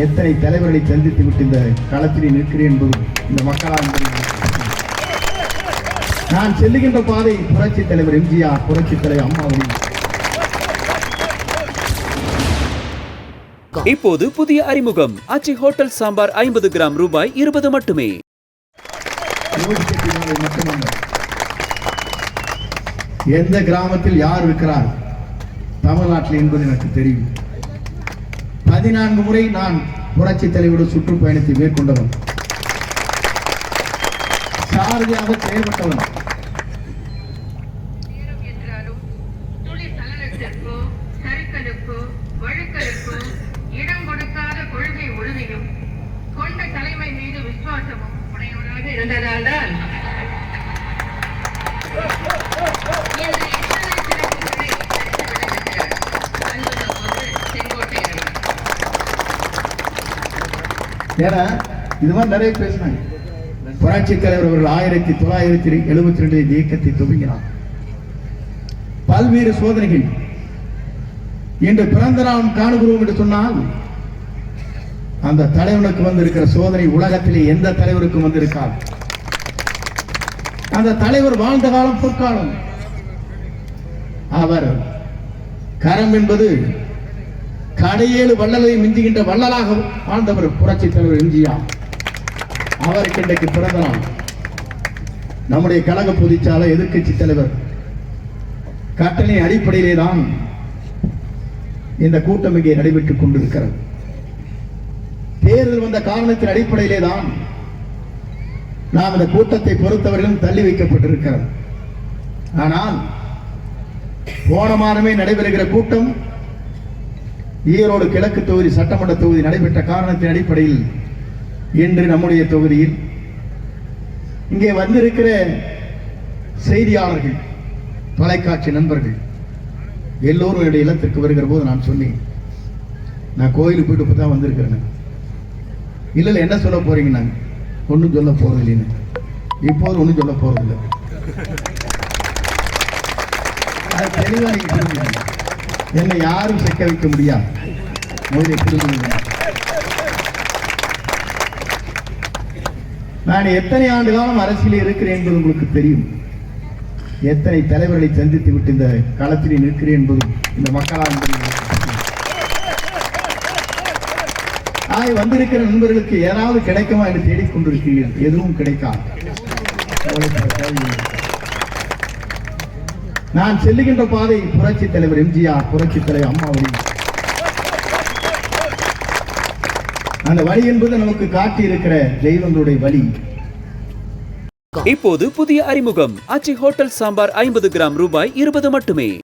எத்தனை தலைவர்களை சந்தித்து விட்டு இந்த களத்திலே நிற்கிறேன் என்பது இந்த மக்களால். நான் செல்லுகின்ற பாதை புரட்சி தலைவர் எம்ஜிஆர் புரட்சி தலைவர் அம்மாவுடைய. இப்போது புதிய அறிமுகம். ஆச்சி ஹோட்டல் சாம்பார் ஐம்பது கிராம் ரூபாய் இருபது மட்டுமே. எந்த கிராமத்தில் யார் இருக்கிறார்? தமிழ்நாட்டில் என்பது எனக்கு தெரியும். பதினான்கு முறை நான் புரட்சி தலைவரோட சுற்றுப்பயணத்தை மேற்கொண்டவன். சாரதியாக செயல்பட்டவன். துளி வழுக்கலுக்கோ இடம் கொடுக்காத கொள்கை உறுதியும் கொண்ட தலைமை மீது விசுவாசமும் உடையவராக இருந்ததால்தான் ஏன்னா இது மாதிரி நிறைய பேசினாங்க. புரட்சி தலைவர் அவர்கள் ஆயிரத்தி தொள்ளாயிரத்தி எழுபத்தி ரெண்டு இயக்கத்தை துவங்கினார். பல்வேறு சோதனைகள். இன்று பிறந்த நாள் காணுகிறோம் என்று சொன்னால் அந்த தலைவனுக்கு வந்திருக்கிற சோதனை உலகத்திலே எந்த தலைவருக்கும் வந்திருக்காது. அந்த தலைவர் வாழ்ந்த காலம் பொற்காலம். அவர் கரம் என்பது கடையேழு வள்ளலை மிஞ்சுகின்ற வள்ளலாக வாழ்ந்தவர் புரட்சி தலைவர் எம்ஜிஆர். அவருக்கு இன்றைக்கு பிறந்த நாள் நம்முடைய கழக பொதுச்சாலை எதிர்கட்சி தலைவர் கட்டளை அடிப்படையிலே தான் இந்த கூட்டம் இங்கே நடைபெற்றுக் கொண்டிருக்கிறது. தேர்தல் வந்த காரணத்தின் அடிப்படையிலே தான் நாம் இந்த கூட்டத்தை பொறுத்தவரையிலும் தள்ளி வைக்கப்பட்டிருக்கிறது. ஆனால் போன மாதமே நடைபெறுகிற கூட்டம் ஈரோடு கிழக்கு தொகுதி சட்டமன்ற தொகுதி நடைபெற்ற காரணத்தின் அடிப்படையில் இன்று நம்முடைய தொகுதியில் இங்கே வந்திருக்கிற செய்தியாளர்கள் தொலைக்காட்சி நண்பர்கள் எல்லோரும் என்னுடைய இல்லத்திற்கு வருகிற போது நான் சொன்னேன். நான் கோயிலுக்கு போயிட்டு இப்போ தான் வந்திருக்கிறேன். இல்லை இல்லை என்ன சொல்ல போறீங்க நாங்கள் ஒன்றும் சொல்ல போறது இப்போது ஒன்றும் சொல்ல போறதில்லை. அது தெளிவாக என்னை யாரும் செக்க வைக்க முடியாது. நான் எத்தனை ஆண்டு காலம் அரசியலில் இருக்கிறேன் என்பது உங்களுக்கு தெரியும். எத்தனை தலைவர்களை சந்தித்து விட்டு இந்த களத்தில் நிற்கிறேன் என்பது இந்த மக்களால் ஆய் வந்திருக்கிற நண்பர்களுக்கு ஏதாவது கிடைக்குமா என்று தேடிக்கொண்டிருக்கிறீர்கள். எதுவும் கிடைக்காது. நான் செல்லுகின்ற பாதை புரட்சி தலைவர் எம்ஜிஆர் புரட்சி தலைவர் அம்மாவுடைய. அந்த வழி என்பது நமக்கு காட்டி இருக்கிற தெய்வங்களுடைய வழி. இப்போது புதிய அறிமுகம். ஆச்சி ஹோட்டல் சாம்பார் ஐம்பது கிராம் ரூபாய் இருபது மட்டுமே.